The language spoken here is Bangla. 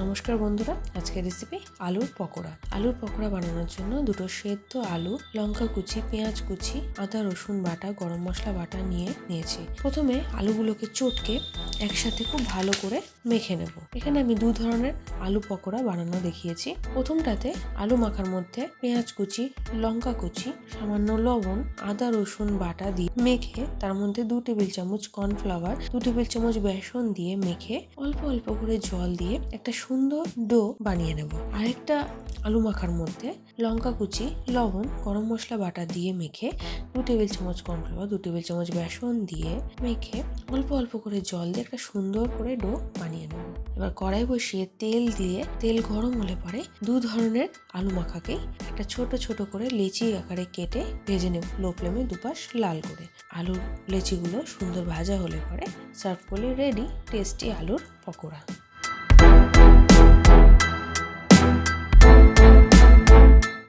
নমস্কার বন্ধুরা, আজকের রেসিপি আলুর পকোড়া। আলুর পকোড়া বানানোর জন্য দুটো সেদ্ধ আলু, লঙ্কা কুচি, পেঁয়াজ কুচি, আদা, রসুন বাটা, গরম মশলা বাটা নিয়ে নিয়েছি। প্রথমে আলুগুলোকে চটকে একসাথে খুব ভালো করে মেখে নেব। এখানে আমি দু ধরনের আলু পকোড়া বানানো দেখিয়েছি। প্রথমটাতে আলু মাখার মধ্যে পেঁয়াজ কুচি, লঙ্কা কুচি, সামান্য লবণ, আদা, রসুন বাটা দিয়ে মেখে তার মধ্যে দু টেবিল চামচ কর্নফ্লাওয়ার, দু টেবিল চামচ বেসন দিয়ে মেখে অল্প অল্প করে জল দিয়ে একটা সুন্দর ডো বানিয়ে নেব। আরেকটা আলু মাখার মধ্যে লঙ্কা কুচি, লবণ, গরম মশলা বাটা দিয়ে মেখে দু টেবিল চামচ কর্নফ্লাওয়ার দু টেবিল চামচ বেসন দিয়ে মেখে অল্প অল্প করে জল দিয়ে একটা সুন্দর করে ডো বানিয়ে নেব। এবার কড়াই বসিয়ে তেল দিয়ে, তেল গরম হলে পরে দু ধরনের আলু মাখাকেই একটা ছোট ছোট করে লেচি আকারে কেটে ভেজে নেব লো ফ্লেমে দুপাশ লাল করে। আলুর লেচিগুলো সুন্দর ভাজা হলে পরে সার্ভ করলে রেডি, টেস্টি আলুর পকোড়া।